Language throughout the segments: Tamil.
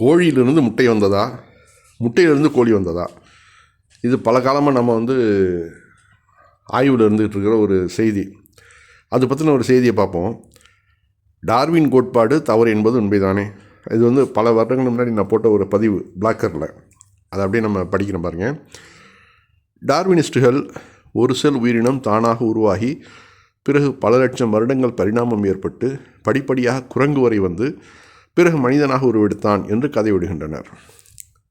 கோழியிலிருந்து முட்டை வந்ததா? முட்டையிலிருந்து கோழி வந்ததா? இது பல காலமாக நம்ம வந்து ஆய்வில் இருந்துகிட்டு இருக்கிற ஒரு செய்தி. அது பற்றின ஒரு செய்தியை பார்ப்போம். டார்வின் கோட்பாடு தவறு என்பது உண்மைதானே? இது வந்து பல வருடங்கள் முன்னாடி நான் போட்ட ஒரு பதிவு பிளாக்கரில். அதை அப்படியே நம்ம படிக்கிறோம் பாருங்கள் டார்வினிஸ்டுகள் ஒரு செல் உயிரினம் தானாக உருவாகி பிறகு பல லட்சம் வருடங்கள் பரிணாமம் ஏற்பட்டு படிப்படியாக குரங்கு வரை வந்து பிறகு மனிதனாக உருவெடுத்தான் என்று கதை விடுகின்றனர்.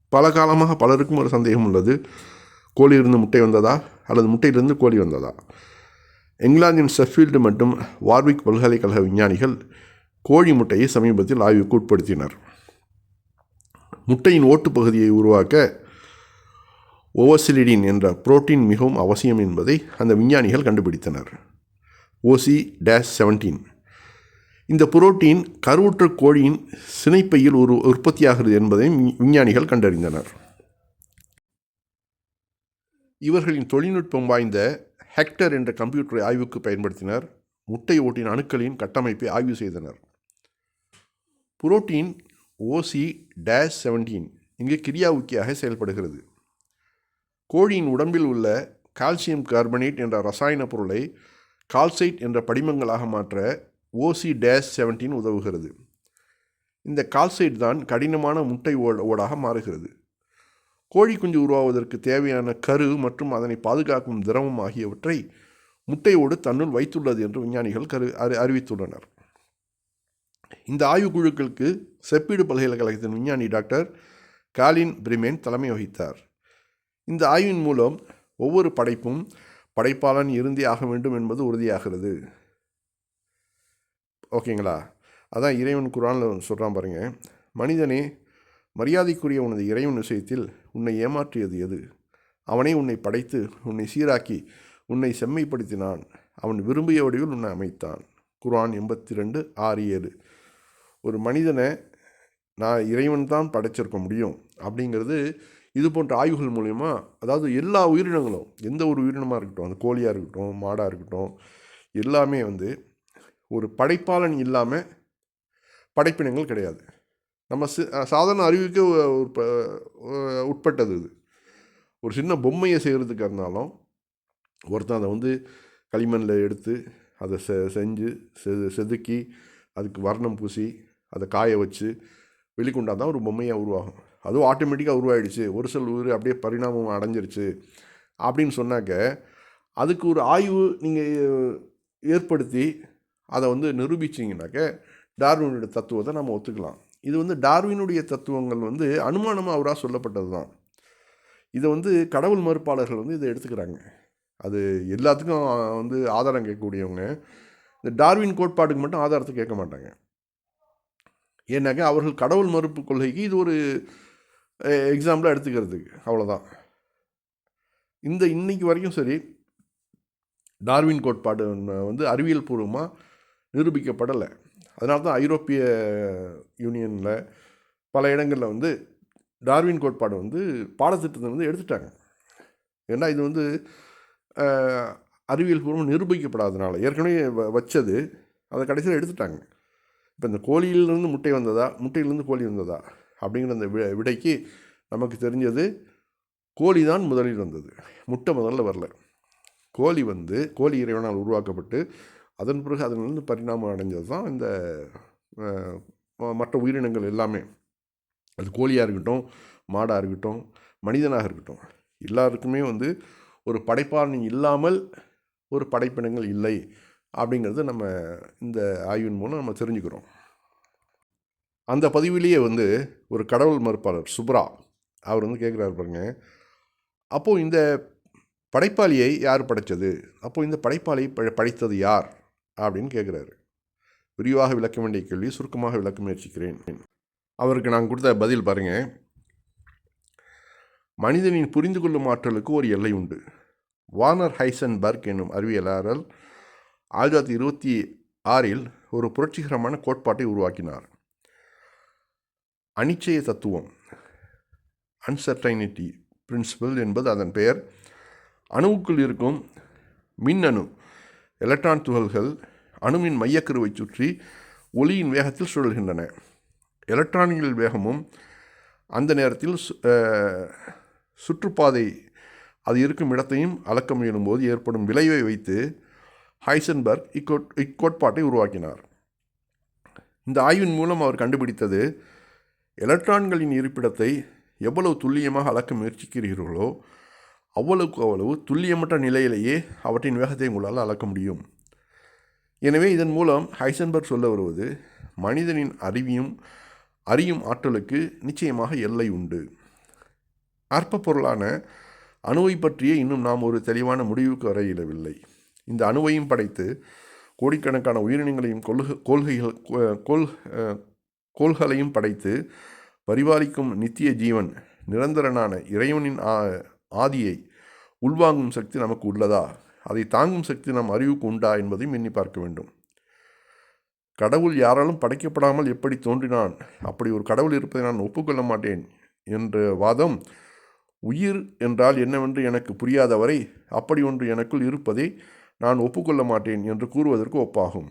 பல காலமாக பலருக்கும் ஒரு சந்தேகம் உள்ளது. கோழியிலிருந்து முட்டை வந்ததா? அல்லது முட்டையிலிருந்து கோழி வந்ததா? இங்கிலாந்தின் செஃபீல்டு மற்றும் வார்விக் பல்கலைக்கழக விஞ்ஞானிகள் கோழி முட்டையை சமீபத்தில் ஆய்வுக்கு உட்படுத்தினர். முட்டையின் ஓட்டுப் பகுதியை உருவாக்க ஓவசிலிடின் என்ற புரோட்டீன் மிகவும் அவசியம் என்பதை அந்த விஞ்ஞானிகள் கண்டுபிடித்தனர். ஓசி டேஷ் செவன்டீன். இந்த புரோட்டீன் கருவுற்ற கோழியின் சினைப்பையில் ஒரு உற்பத்தியாகிறது என்பதையும் விஞ்ஞானிகள் கண்டறிந்தனர். இவர்களின் தொழில்நுட்பம் வாய்ந்த ஹெக்டர் என்ற கம்ப்யூட்டரை ஆய்வுக்கு பயன்படுத்தினர். முட்டை ஓட்டின் அணுக்களின் கட்டமைப்பை ஆய்வு செய்தனர். புரோட்டீன் ஓசி டேஷ் செவன்டீன் இங்கு கிரியாவுக்கியாக செயல்படுகிறது. கோழியின் உடம்பில் உள்ள கால்சியம் கார்பனேட் என்ற ரசாயன பொருளை கால்சைட் என்ற படிமங்களாக மாற்ற ஓசி டேஷ் செவன்டீன் உதவுகிறது. இந்த கால்சைட் தான் கடினமான முட்டை ஓ- ஓடாக மாறுகிறது. கோழி குஞ்சு உருவாவதற்கு தேவையான கரு மற்றும் அதனை பாதுகாக்கும் திரவம் ஆகியவற்றை முட்டையோடு தன்னுள் வைத்துள்ளது என்று விஞ்ஞானிகள் கரு அறி அறிவித்துள்ளனர். இந்த ஆய்வுக்குழுக்களுக்கு செப்பீடு பல்கலைக்கழகத்தின் விஞ்ஞானி டாக்டர் காலின் பிரிமேன் தலைமை வகித்தார். இந்த ஆய்வின் மூலம் ஒவ்வொரு படைப்பும் படைப்பாளன் இருந்தே ஆக வேண்டும் என்பது உறுதியாகிறது. ஓகேங்களா? அதான் இறைவன் குரானில் சொல்கிறான் பாருங்கள் மனிதனே மரியாதைக்குரிய உனது இறைவன் விஷயத்தில் உன்னை ஏமாற்றியது எது? அவனே உன்னை படைத்து உன்னை சீராக்கி உன்னை செம்மைப்படுத்தினான். அவன் விரும்பிய வடிவில் உன்னை அமைத்தான். குரான் எண்பத்தி ரெண்டு ஆறு ஏழு. ஒரு மனிதனை நான் இறைவன் தான் படைச்சிருக்க முடியும் அப்படிங்கிறது இது போன்ற ஆய்வுகள் மூலயமா அதாவது எல்லா உயிரினங்களும் எந்த ஒரு உயிரினமாக இருக்கட்டும் அந்த கோழியாக இருக்கட்டும் மாடாக இருக்கட்டும் எல்லாமே வந்து ஒரு படைப்பாளன் இல்லாமல் படைப்பினங்கள் கிடையாது. நம்ம சாதாரண அறிவுக்கு ப- உட்பட்டது இது. ஒரு சின்ன பொம்மையை செய்கிறதுக்கு இருந்தாலும் ஒருத்தன் அதை வந்து களிமண்ணில் எடுத்து அதை செ செஞ்சு செ செதுக்கி அதுக்கு வர்ணம் பூசி அதை காய வச்சு வெளிக்கொண்டா தான் ஒரு பொம்மையாக உருவாகும். அதுவும் ஆட்டோமேட்டிக்காக உருவாயிடுச்சு. ஒரு சில உயிர் அப்படியே பரிணாமம் அடைஞ்சிருச்சு அப்படின்னு சொன்னாக்க அதுக்கு ஒரு ஆய்வு நீங்கள் ஏற்படுத்தி அதை வந்து நிரூபிச்சிங்கனாக்க டார்வினுடைய தத்துவத்தை நம்ம ஒத்துக்கலாம். இது வந்து டார்வினுடைய தத்துவங்கள் வந்து அனுமானமாக அவராக சொல்லப்பட்டது தான் இதை வந்து கடவுள் மறுப்பாளர்கள் வந்து இதை எடுத்துக்கிறாங்க. அது எல்லாத்துக்கும் வந்து ஆதாரம் கேட்கக்கூடியவங்க. இந்த டார்வின் கோட்பாடுக்கு மட்டும் ஆதாரத்தை கேட்க மாட்டாங்க. ஏன்னாக்க அவர்கள் கடவுள் மறுப்பு கொள்கைக்கு இது ஒரு எக்ஸாம்பிளாக எடுத்துக்கிறதுக்கு. அவ்வளோதான் இந்த இன்னைக்கு வரைக்கும் சரி டார்வின் கோட்பாடு வந்து அறிவியல் பூர்வமாக நிரூபிக்கப்படலை. அதனால தான் ஐரோப்பிய யூனியனில் பல இடங்களில் வந்து டார்வின் கோட்பாடு வந்து பாடத்திட்டத்தை வந்து எடுத்துட்டாங்க. ஏன்னா இது வந்து அறிவியல் பூர்வம் நிரூபிக்கப்படாதனால ஏற்கனவே வச்சது அதை கடைசியில் எடுத்துட்டாங்க. இப்போ இந்த கோழியிலிருந்து முட்டை வந்ததா முட்டையிலிருந்து கோழி வந்ததா அப்படிங்கிற அந்த வி விடைக்கு நமக்கு தெரிஞ்சது கோழி தான் முதலில் வந்தது. முட்டை முதல்ல வரல. கோழி வந்து கோழி இறைவனால் உருவாக்கப்பட்டு அதன் பிறகு அதிலிருந்து பரிணாமம் அடைஞ்சது தான் இந்த மற்ற உயிரினங்கள் எல்லாமே. அது கோழியாக இருக்கட்டும் மாடாக இருக்கட்டும் மனிதனாக இருக்கட்டும். எல்லாருக்குமே வந்து ஒரு படைப்பாளன் இல்லாமல் ஒரு படைப்பினங்கள் இல்லை அப்படிங்கிறது நம்ம இந்த ஆய்வின் மூலம் நம்ம தெரிஞ்சுக்கிறோம். அந்த பதிவிலேயே வந்து ஒரு கடவுள் மறுப்பாளர் சுப்ரா அவர் வந்து கேட்குறாரு பாருங்க. அப்போது இந்த படைப்பாளியை யார் படைத்தது? அப்போது இந்த படைப்பாளியை படைத்தது யார்? அப்படின்னு கேட்குறாரு விரிவாக விளக்க வேண்டிய கேள்வி சுருக்கமாக விளக்க முயற்சிக்கிறேன். அவருக்கு நான் கொடுத்த பதில் பாருங்க. மனிதனின் புரிந்து கொள்ளும் ஆற்றலுக்கு ஒரு எல்லை உண்டு. வார்னர் ஹைசன்பர்க் என்னும் அறிவியலாளர் ஆயிரத்தி தொள்ளாயிரத்தி இருபத்தி ஆறில் ஒரு புரட்சிகரமான கோட்பாட்டை உருவாக்கினார். அனிச்சய தத்துவம் அன்சர்டைனிட்டி பிரின்சிபல் என்பது அதன் பெயர். அணுவுக்குள் இருக்கும் மின்னணு எலக்ட்ரான் துகள்கள் அணுவின் மையக்கருவை சுற்றி ஒளியின் வேகத்தில் சுழல்கின்றன. எலக்ட்ரான்கள் வேகமும் அந்த நேரத்தில் சு- சுற்றுப்பாதை அது இருக்கும் இடத்தையும் அளக்க முயலும்போது ஏற்படும் விளைவை வைத்து ஹைசன்பர்க் இக்கோட் இக்கோட்பாட்டை உருவாக்கினார். இந்த ஆய்வின் மூலம் அவர் கண்டுபிடித்தது எலக்ட்ரான்களின் இருப்பிடத்தை எவ்வளவு துல்லியமாக அளக்க முயற்சிக்கிறீர்களோ அவ்வளவுக்கு அவ்வளவு துல்லியமற்ற நிலையிலேயே அவற்றின் வேகத்தை உங்களால் அளக்க முடியும். எனவே இதன் மூலம் ஹைசன்பர்க் சொல்ல வருவது மனிதனின் அறிவியும் அறியும் ஆற்றலுக்கு நிச்சயமாக எல்லை உண்டு. அற்ப பொருளான அணுவை பற்றியே இன்னும் நாம் ஒரு தெளிவான முடிவுக்கு வர இயலவில்லை. இந்த அணுவையும் படைத்து கோடிக்கணக்கான உயிரினங்களையும் கொள்கை கொள்கைகள் கோ- கோள் கோள்களையும் படைத்து பரிபாலிக்கும் நித்திய ஜீவன் நிரந்தரனான இறைவனின் ஆதியை உள்வாங்கும் சக்தி நமக்கு உள்ளதா? அதை தாங்கும் சக்தி நம் அறிவுக்கு உண்டா என்பதையும் எண்ணி பார்க்க வேண்டும். கடவுள் யாராலும் படைக்கப்படாமல் எப்படி தோன்றினான்? அப்படி ஒரு கடவுள் இருப்பதை நான் ஒப்புக்கொள்ள மாட்டேன் என்ற வாதம் உயிர் என்றால் என்னவென்று எனக்கு புரியாதவரை அப்படி ஒன்று எனக்குள் இருப்பதை நான் ஒப்புக்கொள்ள மாட்டேன் என்று கூறுவதற்கு ஒப்பாகும்.